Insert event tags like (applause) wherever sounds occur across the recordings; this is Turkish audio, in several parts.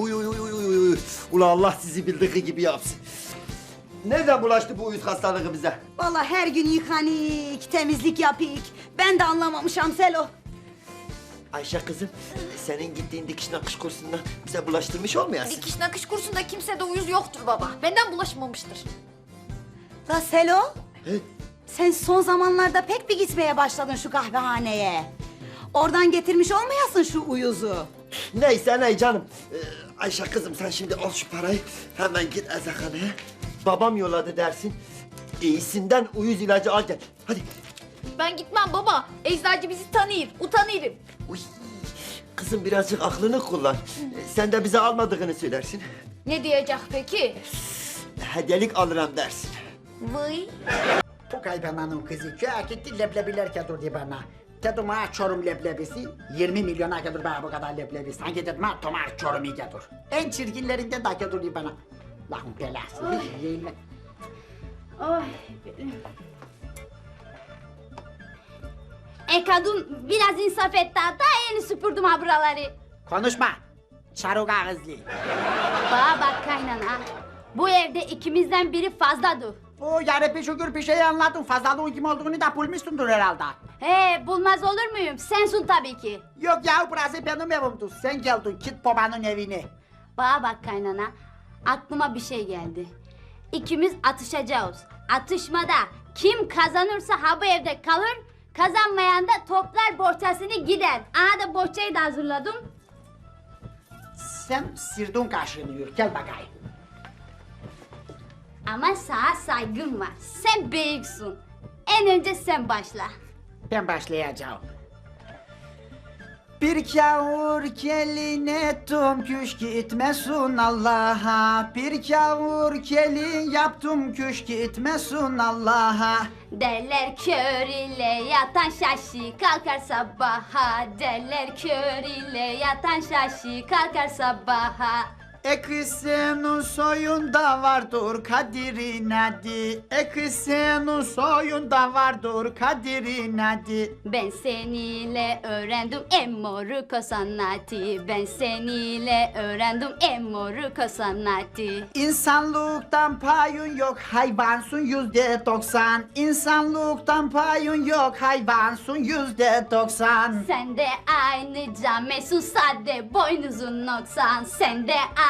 Uy uy uy uy uy uy. Ula Allah sizi bildiği gibi yapsın. Nereden bulaştı bu uyuz hastalığı bize? Vallahi her gün yıkanik, temizlik yapık. Ben de anlamamışam Selo. Ayşe kızım, senin gittiğin dikiş nakış kursundan bize bulaştırmış olmayasın? Dikiş nakış kursunda kimsede uyuz yoktur baba. Benden bulaşmamıştır. La Selo, He? sen son zamanlarda pek bir gitmeye başladın şu kahvehaneye. Oradan getirmiş olmayasın şu uyuzu. Neyse ney canım. Ee, Ayşe kızım sen şimdi al şu parayı. Hemen git eczaneye. Babam yolladı dersin. İyisinden uyuz ilacı al gel. Hadi. Ben gitmem baba. Eczacı bizi tanır, utanırım. Uy. Kızım birazcık aklını kullan. Ee, Sen de bize almadığını söylersin. Ne diyecek peki? Hediyelik alırım dersin. Vay. Bu kaybelanın kızı köye gitti leblebiler getirdi bana. Dedim ha çorum leblebisi 20 milyona getir bana bu kadar leblebi. Sanki dedim ha tomar çorumu getir. En çirkinlerinden de getirdi bana. Lahın belası. hiç yeğenle- Ay. E kadın biraz insaf et daha, daha yeni süpürdüm ha buraları. Konuşma. Çaruk ağızlı. Bana bak kaynana. Bu evde ikimizden biri fazladır. O yarı şükür bir şey anladım. Fazlalığın kim olduğunu da bulmuşsundur herhalde. He bulmaz olur muyum? Sensun tabii ki. Yok ya burası benim evimdi. Sen geldin git babanın evine. Bana bak kaynana. Aklıma bir şey geldi. İkimiz atışacağız. Atışmada kim kazanırsa ha bu evde kalır. Kazanmayan da toplar bohçasını gider. Aha da bohçayı da hazırladım. Sen sirdun kaşığını yür. Gel bakayım. Ama sana saygım var. Sen büyüksün. En önce sen başla. Ben başlayacağım. Bir kavur gelin ettim küş gitmesin Allah'a Bir kavur gelin yaptım küş gitmesin Allah'a Derler kör ile yatan şaşı kalkar sabaha. Derler kör ile yatan şaşı kalkar sabaha. E kız senin soyunda vardır kadirin adı E kız senin soyunda vardır kadirin adı Ben seniyle öğrendim emmoruko sanatı. Ben seniyle öğrendim emmoruko sanatı. İnsanlıktan payın yok hayvansın yüzde doksan İnsanlıktan payın yok hayvansın yüzde doksan Sen de aynı camesun sade boynuzun noksan. Sen de aynı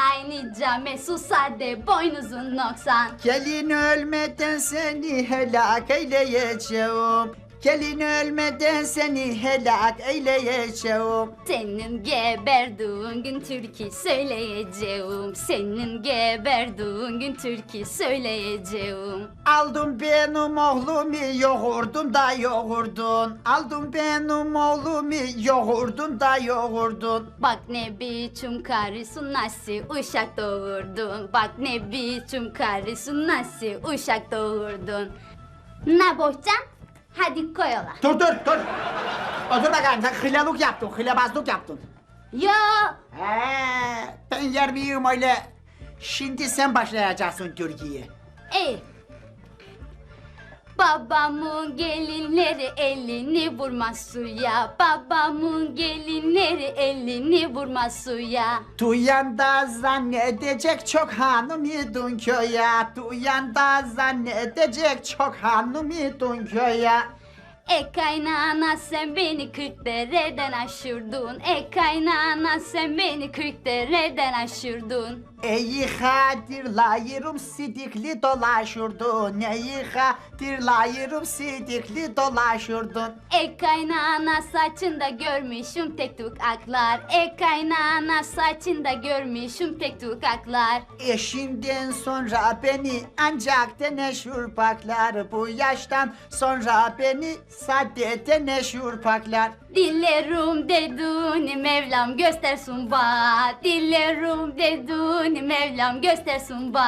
camesun sade boynuzun noksan. Gelin ölmeden seni helak eyleyeceğim Gelin ölmeden seni helak eyleyeceğim Senin geberduğun gün türkü söyleyeceğim. Senin geberduğun gün türkü söyleyeceğim. Aldım benim oğlumu yoğurdun da yoğurdun Aldım benim oğlumu yoğurdun da yoğurdun Bak ne biçim karısın nasıl uşak doğurdun. Bak ne biçim karısın nasıl uşak doğurdun. Ne bohçam? Hadi koy ola. Dur dur dur. Otur bakayım sen hılalık yaptın hılabazlık yaptın. Yo. He, ben yer miyim öyle? Şimdi sen başlayacaksın Türkiye İyi. Babamın gelinleri elini vurmaz suya. Babamın gelinleri elini vurmaz suya. Duyan da zannedecek çok hanım idun köye Duyan da zannedecek çok hanım idun köye E kaynana sen beni kırk dereden aşırdın. E kaynana sen beni kırk dereden aşırdın. Eyi hatırlayırım sidikli dolaşırdın Eyi hatırlayırım sidikli dolaşırdın E kaynana saçında görmüşüm tek tuk aklar. E kaynana saçında görmüşüm tek tuk aklar. Eşimden sonra beni ancak deneşur paklar. Bu yaştan sonra beni sade deneşur paklar Dillerim dedun Mevlam göstersin ba. Dillerim dedun Mevlam göstersin ba.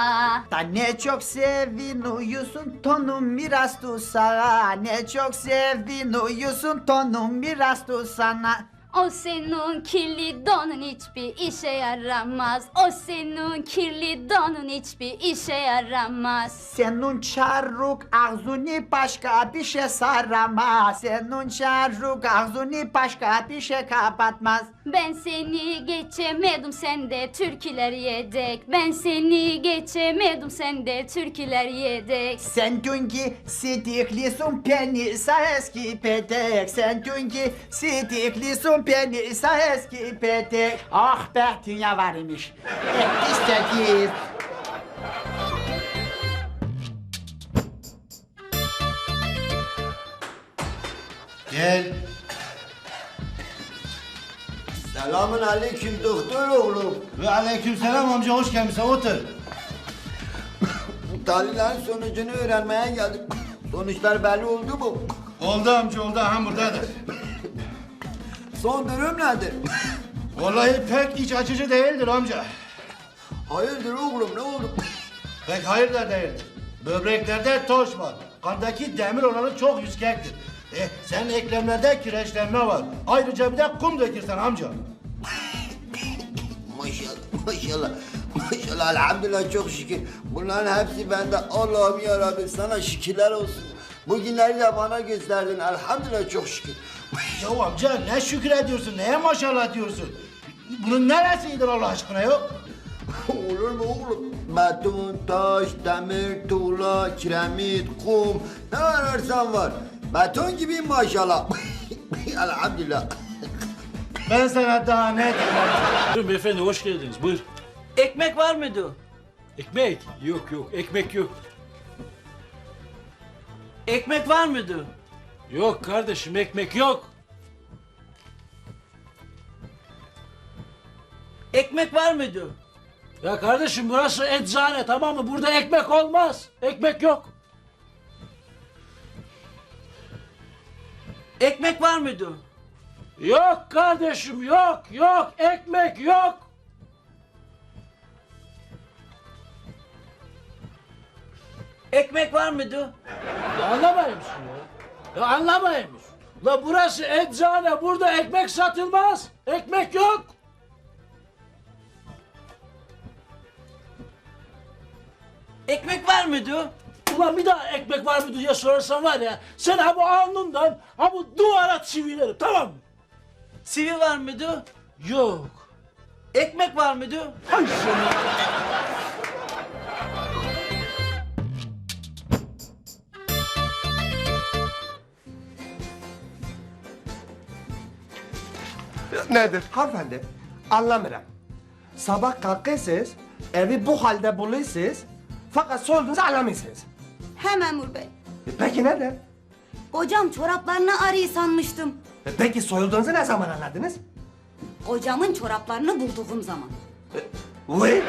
Da ne çok sevin uyusun tonum miras tu sana Ne çok sevin uyusun tonum miras tu sana O senin kirli donun hiçbir işe yaramaz. O senin kirli donun hiçbir işe yaramaz. Senin çarruk ağzını başka bir şey saramaz. Senin çarruk ağzını başka bir şey kapatmaz. Ben seni geçemedim sen de türküler yedek. Ben seni geçemedim sen de türküler yedek. Sen dünkü sidiklisun penisa eski pedek. Sen dünkü sidiklisun penisa eski pedek. Ah be dünya var imiş. İstediğiz. Gel. Selamun aleyküm doktor oğlum. Ve aleykümselam amca hoş gelmişsin otur. Tahlillerin sonucunu öğrenmeye geldim. Sonuçlar belli oldu mu? Oldu amca oldu ha buradadır. Son durum nedir? Vallahi pek iç açıcı değildir amca. Hayırdır oğlum ne oldu? Pek hayır da değildir. Böbreklerde toş var. Kandaki demir oranı çok yüksektir. E, senin eklemlerde kireçlenme var. Ayrıca bir de kum dökürsen amca. (laughs) Maşallah maşallah. Maşallah elhamdülillah çok şükür. Bunların hepsi bende. Allah'ım ya Rabbi sana şükürler olsun. Bugünleri de bana gösterdin. Elhamdülillah çok şükür. Ya amca ne şükür ediyorsun, neye maşallah diyorsun? Bunun neresidir Allah aşkına yok? Olur mu oğlum? Beton, taş, demir, tuğla, kiremit, kum ne ararsan var. Beton gibi maşallah. (laughs) Elhamdülillah. Ben sana daha ne diyeyim? Buyurun beyefendi hoş geldiniz. Buyur. Ekmek var mıydı? Ekmek? Yok yok ekmek yok. Ekmek var mıydı? Yok kardeşim ekmek yok. Ekmek var mıydı? Ya kardeşim burası eczane tamam mı? Burada ekmek olmaz. Ekmek yok. Ekmek var mıydı? Yok kardeşim yok yok ekmek yok. Ekmek var mıydı? Ya anlamayın mısın ya? Ya anlamayın mısın? La burası eczane burada ekmek satılmaz. Ekmek yok. Ekmek var mıydı? Ulan bir daha ekmek var mı diye sorarsan var ya sen ha bu alnından ha bu duvara çivilerim tamam mı? Sivi var mıydı? Yok. Ekmek var mıydı? Hay seni. Nedir? Hanımefendi, anlamıyorum. Sabah kalkıyorsunuz, evi bu halde buluyorsunuz, fakat sorduğunuzu anlamıyorsunuz. He memur bey. E peki neden? Kocam çoraplarını arıyı sanmıştım. E peki soyulduğunuzu ne zaman anladınız? Kocamın çoraplarını bulduğum zaman. Vay!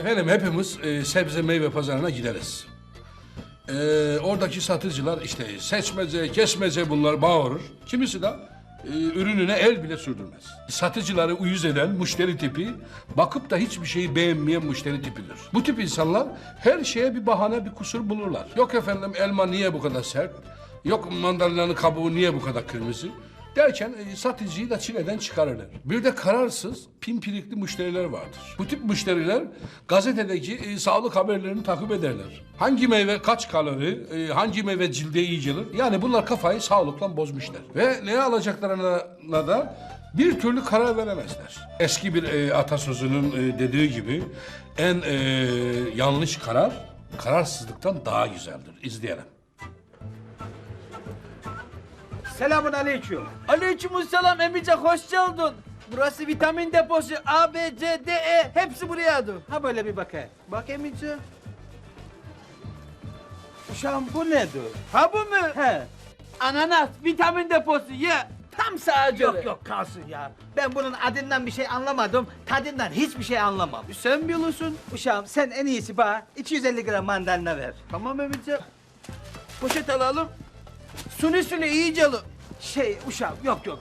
Efendim hepimiz e, sebze meyve pazarına gideriz. E, oradaki satıcılar işte seçmece, kesmece bunlar bağırır. Kimisi de e, ürününe el bile sürdürmez. Satıcıları uyuz eden müşteri tipi, bakıp da hiçbir şeyi beğenmeyen müşteri tipidir. Bu tip insanlar her şeye bir bahane, bir kusur bulurlar. Yok efendim elma niye bu kadar sert? Yok mandalinanın kabuğu niye bu kadar kırmızı? Derken e, satıcıyı da çileden çıkarırlar. Bir de kararsız, pimpirikli müşteriler vardır. Bu tip müşteriler gazetedeki e, sağlık haberlerini takip ederler. Hangi meyve kaç kalori, e, hangi meyve cilde iyi gelir? Yani bunlar kafayı sağlıkla bozmuşlar. Ve ne alacaklarına da bir türlü karar veremezler. Eski bir e, atasözünün e, dediği gibi en e, yanlış karar kararsızlıktan daha güzeldir. İzleyelim. Selamun aleyküm. Aleykümselam emice hoş geldin. Burası vitamin deposu A, B, C, D, E hepsi buraya Ha böyle bir bakayım. Bak emici. Uşağım bu nedir? Ha bu mu? He. Ananas vitamin deposu ye. Tam sadece. Yok yok kalsın ya. Ben bunun adından bir şey anlamadım. Tadından hiçbir şey anlamam. Sen biliyorsun. Uşağım sen en iyisi bana 250 gram mandalina ver. Tamam emice. Poşet alalım. Suni suni iyice alı. Şey uşağım yok yok.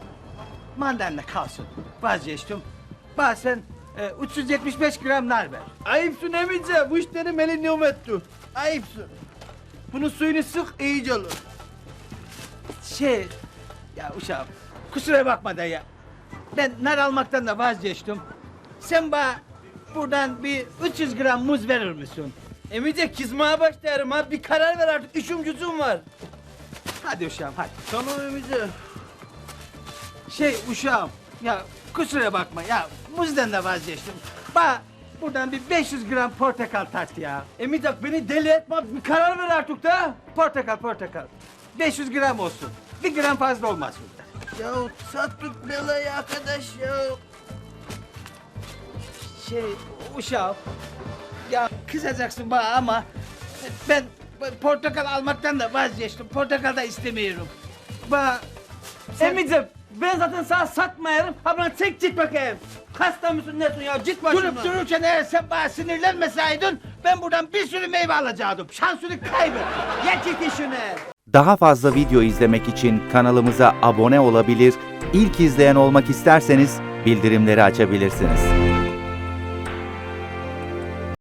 Mandalina kalsın. Vazgeçtim. Bana sen e, 375 gram nar ver. Ayıpsın emice. Bu işleri melenium etti. Ayıpsın. Bunun suyunu sık iyice alır. Şey, ya uşağım kusura bakma da ya. Ben nar almaktan da vazgeçtim. Sen bana buradan bir 300 gram muz verir misin? Emice kızmaya başlarım ha. Bir karar ver artık. Üşüm cüzüm var. Hadi uşağım hadi. Tamam Emice. Şey uşağım ya kusura bakma ya muzdan da vazgeçtim. Bana buradan bir 500 gram portakal tart ya. Emice beni deli etme. Bir karar ver artık da. Portakal portakal. 500 gram olsun. Bir gram fazla olmaz burada. Ya sattık belayı arkadaş ya. Şey uşağım ya kızacaksın bana ama ben portakal almaktan da vazgeçtim. Portakal da istemiyorum. Bana sen- Emice ben zaten sana satmayarım. Ha bana çek git bakayım. Hasta mısın nesin ya? Git başımdan. Durup dururken eğer sen bana sinirlenmeseydin ben buradan bir sürü meyve alacaktım. Şansını kaybet. Ya git işine. Daha fazla video izlemek için kanalımıza abone olabilir, ilk izleyen olmak isterseniz bildirimleri açabilirsiniz.